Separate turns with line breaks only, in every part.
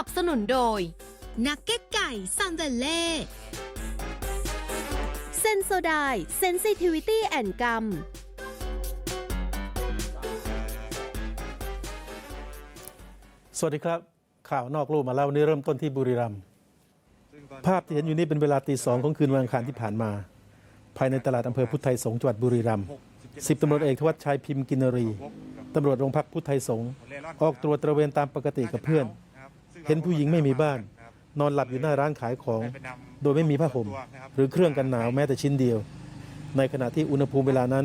นับสนุนโดย
นักเก็ตไก่ซันเดเล่
เซนโซไดเซนซิทิวิตี้แอนกัม
สวัสดีครับ ข่าวนอกลู่มาแล้ววันนี้เริ่มต้นที่บุรีรัมย์ภาพที่เห็นอยู่นี้เป็นเวลาตีสองของคืนวันอังคารที่ผ่านมา ภายในตลาดอำเภอพุทธไทยสงฆ์จังหวัดบุรีรัมย์สิบตำรวจเอกทวัชชัยพิมพ์กินรีตำรวจโรงพักพุทธไทยสงฆ์ออกตรวจตระเวนตามปกติกับเพื่อน เห็นผู้หญิงไม่มีบ้าน นอนหลับอยู่หน้าร้านขายของ โดยไม่มีผ้าห่มหรือเครื่องกันหนาวแม้แต่ชิ้นเดียว ในขณะที่อุณหภูมิเวลานั้น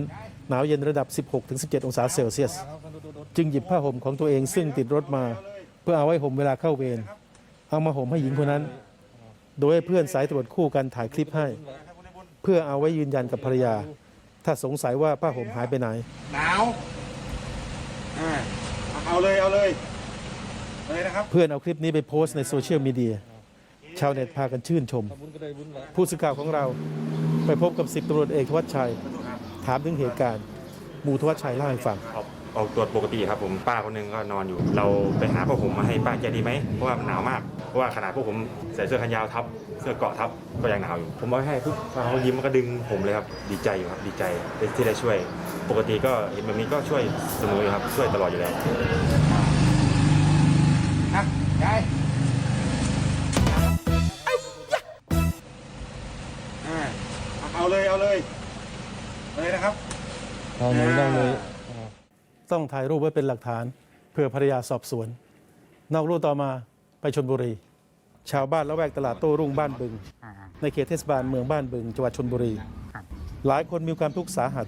หนาวเย็นระดับ 16-17 องศาเซลเซียส จึงหยิบผ้าห่มของตัวเองซึ่งติดรถมา เพื่อเอาไว้ห่มเวลาเข้าเวรเอามาห่มให้หญิงคนนั้น โดยให้เพื่อนสายตรวจคู่กันถ่ายคลิปให้ เพื่อเอาไว้ยืนยันกับภรรยา ถ้าสงสัยว่าผ้าห่มหายไปไหน
หนาวอ่าเอาเลยเอาเลย เลยนะครับ
เพื่อนเอาคลิปนี้ไปโพสต์ในโซเชียลมีเดียชาวเน็ตพากันชื่นชม ผู้สื่อข่าวของเราไปพบกับสิบตำรวจเอกทวัชชัย ถามถึงเหตุการณ์หมู่ทวัชชัยเล่าให้ฟัง
ออกออกตรวจปกติครับผมป้าคนหนึงก็นอนอยู่ เราไปหาผ้าห่มมาให้ป้าแกดีไหมเพราะว่ามันหนาวมากเพราะว่าขนาดพวกผมใส่เสื้อแขนยาวทับ เสื้อเกราะทับก็ยังหนาวอยู่ ผมเอาไปให้ปุ๊บป้าเขายิ้มก็ดึงผมเลยครับดีใจอยู่ครับดีใจที่ได้ช่วย ปกติก็เห็นแบบนี้ก็ช่วยเสมออยู่ครับช่วยตลอดอยู่แล้ว
อะยายอ่าเอาเลยเอาเลย เลยนะครับ
เอาเลยเอาเลยต้องถ่ายรูปไว้เป็นหลักฐานเพื่อภรรยาสอบสวน นอกรูต่อมาไปชนบุรี ชาวบ้านละแวกตลาดโต้รุ่งบ้านบึง ในเขตเทศบาลเมืองบ้านบึงจังหวัดชนบุรี หลายคนมีความทุกข์สาหัส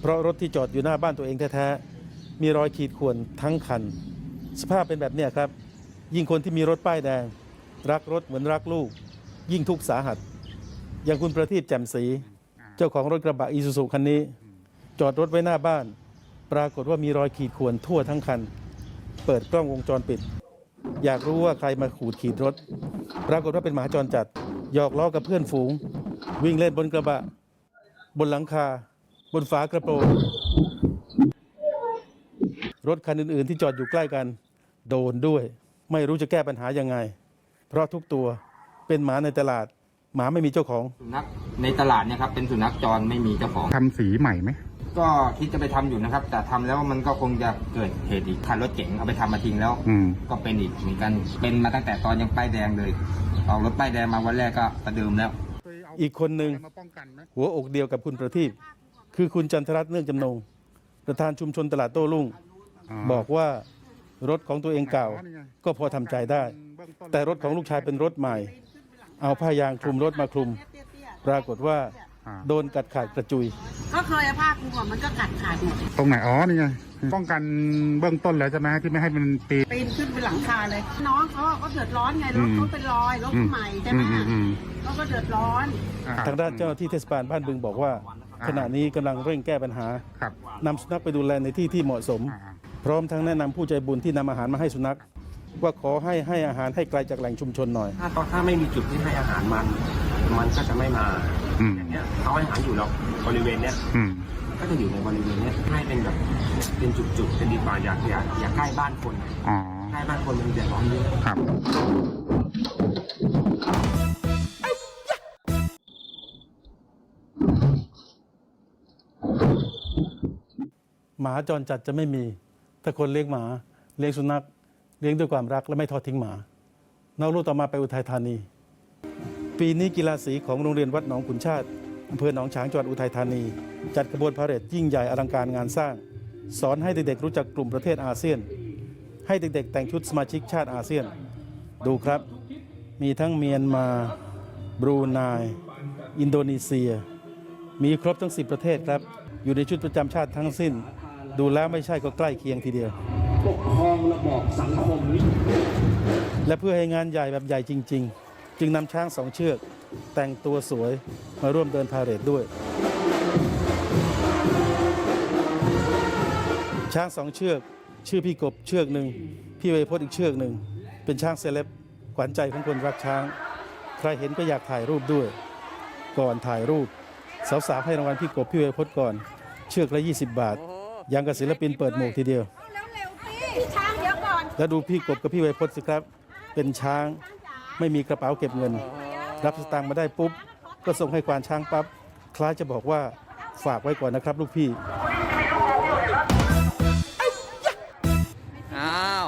เพราะรถที่จอดอยู่หน้าบ้านตัวเองแท้ๆมีรอยขีดข่วนทั้งคัน สภาพเป็นแบบเนี้ยครับ ยิ่งคนที่มีรถป้ายแดง รักรถเหมือนรักลูก ยิ่งทุกข์สาหัส อย่างคุณประทีปแจ่มศรีเจ้าของรถกระบะอีซูซูคันนี้ จอดรถไว้หน้าบ้าน ปรากฏว่ามีรอยขีดข่วนทั่วทั้งคัน เปิดกล้องวงจรปิด อยากรู้ว่าใครมาขูดขีดรถ ปรากฏว่าเป็นหมาจรจัดหยอกล้อกับเพื่อนฝูง วิ่งเล่นบนกระบะ บนหลังคา บนฝากระโปรงรถคันอื่นๆที่จอดอยู่ใกล้กัน โดนด้วย ไม่รู้จะแก้ปัญหายังไง เพราะทุกตัวเป็นหมาในตลาด หมาไม่มีเจ้าของ
สุนัขในตลาดเนี่ยครับเป็นสุนัขจรไม่มีเจ้าของ
ทำสีใหม่ไหม
ก็คิดจะไปทำอยู่นะครับ แต่ทำแล้วมันก็คงจะเกิดเหตุอีกคันรถเก๋งเอาไปทำมาทิ้งแล้ว
อืม
ก็เป็นอีกเหมือนกันเป็นมาตั้งแต่ตอนยังป้ายแดงเลยออกรถป้ายแดงมาวันแรกก็ประเดิมแล้ว
อีกคนหนึ่ง
มาป้องกันไหม
หัวอกเดียวกับคุณประทีปคือคุณจันทรัตน์เนื่องจำนง ประธานชุมชนตลาดโต้รุ่ง บอกว่า รถของตัวเองเก่า ก็พอทำใจได้ แต่รถของลูกชายเป็นรถใหม่ เอาผ้ายางคลุมรถมาคลุม ปรากฏว่าโดนกัดขาดกระจุย
ก็เคยเอาผ้าคลุมอะมันก็กัดขาดหมด
ตรงไหนอ๋อนี่ไงป้องกันเบื้องต้นแล้วใช่ไหมที่ไม่ให้มันปีน
ปีนขึ้นไปหลังคาเลย น้องเขาก็เดือดร้อนไงรถเขาเป็นรอยรถใหม่ใช่ไหม
อืมอืม
เขาก็เดือดร้อน
อ่า
ทางด้านเจ้าหน้าที่เทศบาลบ้านบึงบอกว่า ขณะนี้กำลังเร่งแก้ปัญหา
ครับ
นำสุนัขไปดูแลในที่ที่เหมาะสม
อ่า
พร้อมทั้งแนะนำผู้ใจบุญที่นำอาหารมาให้สุนัข ว่าขอให้ให้อาหารให้ไกลจากแหล่งชุมชนหน่อย
ถ้าถ้าไม่มีจุดที่ให้อาหารมัน มันก็จะไม่มา
อืม
อย่างเนี้ยเอาอาหารอยู่แล้วบริเวณเนี้ย
อืม
ก็จะอยู่ในบริเวณเนี้ยให้เป็นแบบเป็นจุดๆจะดีกว่าอย่าอย่าอย่าใกล้บ้านคนอะ
อ๋อ
ใกล้บ้านคนมันเดือดร้อนเยอะ
ครับ
หมาจรจัดจะไม่มี ถ้าคนเลี้ยงหมา เลี้ยงสุนัข เลี้ยงด้วยความรักและไม่ทอดทิ้งหมานอกลู่ต่อมาไปอุทัยธานี ปีนี้กีฬาสีของโรงเรียนวัดหนองขุนชาติอำเภอหนองฉางจังหวัดอุทัยธานี จัดขบวนพาเหรดยิ่งใหญ่อลังการงานสร้าง สอนให้เด็กๆรู้จักกลุ่มประเทศอาเซียน ให้เด็กๆ แต่งชุดสมาชิกชาติอาเซียน ดูครับ มีทั้งเมียนมา บรูไนอินโดนีเซีย มีครบทั้ง 10 ประเทศครับ อยู่ในชุดประจำชาติทั้งสิ้น ดูแล้วไม่ใช่ก็ใกล้เคียงทีเดียว
ปกครองระบอบสังคมนี้
และเพื่อให้งานใหญ่แบบใหญ่จริง ๆ จึงนำช้างสองเชือก แต่งตัวสวยมาร่วมเดินพาเหรดด้วย ช้างสองเชือก ชื่อพี่กบเชือกหนึ่งพี่เวโพจน์อีกเชือกหนึ่งเป็นช้างเซเลบขวัญใจของคนรักช้าง ใครเห็นก็อยากถ่ายรูปด้วย ก่อนถ่ายรูป สาวๆให้รางวัลพี่กบพี่เวโพจน์ก่อน เชือกละ 20 บาท ยังกับศิลปินเปิดหมวกทีเดียว
พี่ช้างเดี๋ยวก่อน
แล้วดูพี่กบกับพี่เวโพจน์สิครับ เป็นช้างไม่มีกระเป๋าเก็บเงิน รับสตางค์มาได้ปุ๊บ ก็ส่งให้ควานช้างปั๊บคล้ายจะบอกว่าฝากไว้ก่อนนะครับ ลูกพี่
อ้าว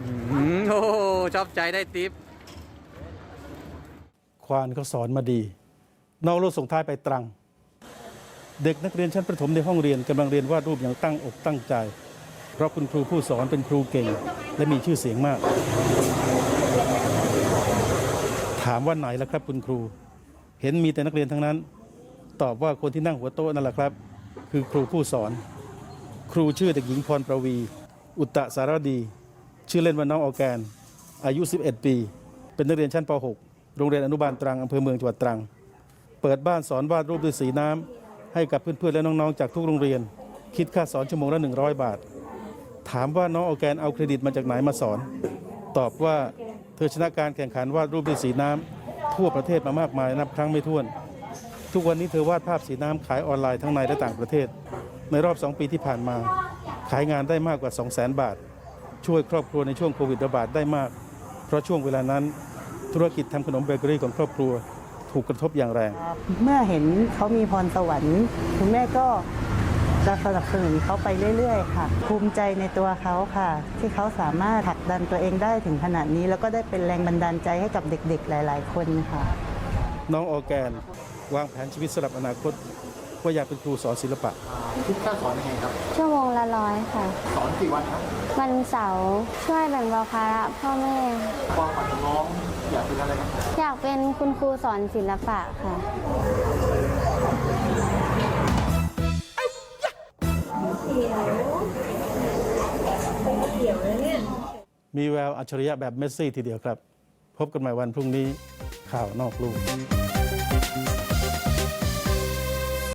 อืมโอ้โหชอบใจได้ทิป
ควานเขาสอนมาดีนอกโลกส่งท้ายไปตรัง เด็กนักเรียนชั้นประถมในห้องเรียนกำลังเรียนวาดรูปอย่างตั้งอกตั้งใจ เพราะคุณครูผู้สอนเป็นครูเก่ง และมีชื่อเสียงมาก ถามว่าไหนล่ะครับคุณครู เห็นมีแต่นักเรียนทั้งนั้น ตอบว่าคนที่นั่งหัวโต๊ะนั่นแหละครับ คือครูผู้สอน ครูชื่อเด็กหญิงพรประวี อุตตะสารดี ชื่อเล่นว่าน้องออแกน อายุ 11 ปี เป็นนักเรียนชั้นป .6 โรงเรียนอนุบาลตรังอำเภอเมืองจังหวัดตรัง เปิดบ้านสอนวาดรูปด้วยสีน้ำ ให้กับเพื่อนๆและน้องๆจากทุกโรงเรียน คิดค่าสอนชั่วโมงละ 100 บาท ถามว่าน้องออแกนเอาเครดิตมาจากไหนมาสอน ตอบว่าเธอชนะการแข่งขันวาดรูปด้วยสีน้ำทั่วประเทศมามากมายนับครั้งไม่ถ้วน ทุกวันนี้เธอวาดภาพสีน้ำขายออนไลน์ทั้งในและต่างประเทศ ในรอบ 2 ปีที่ผ่านมา ขายงานได้มากกว่า 2 0 0 0 0 0 บาท ช่วยครอบครัวในช่วงโควิดระบาดได้มาก เพราะช่วงเวลานั้น ธุรกิจทำขนมเบเกอรี่ของครอบครัว ถูกกระทบอย่างแรง
เมื่อเห็นเขามีพรสวรรค์คุณแม่ก็จะสนับสนุนเขาไปเรื่อย ๆ ค่ะ ภูมิใจในตัวเขาค่ะ ที่เขาสามารถผลักดันตัวเองได้ถึงขนาดนี้ แล้วก็ได้เป็นแรงบันดาลใจให้กับเด็ก ๆ หลาย ๆ คนค่ะ
น้องออร์แกน วางแผนชีวิตสำหรับอนาคตว่าอยากเป็นครูสอนศิลปะ
ชั่วโมงละร้อยค่ะ สอนกี่วันครับ วันเสาร์ช่วยแบ่งเบาภาระพ่อแม่ความฝันของน้อง อยากเป็นอะไรครับอยากเป็นคุณครูสอนศิลปะค่ะ
มีแววอัจฉริยะแบบเมสซี่ทีเดียวครับ พบกันใหม่วันพรุ่งนี้ข่าวนอกลูก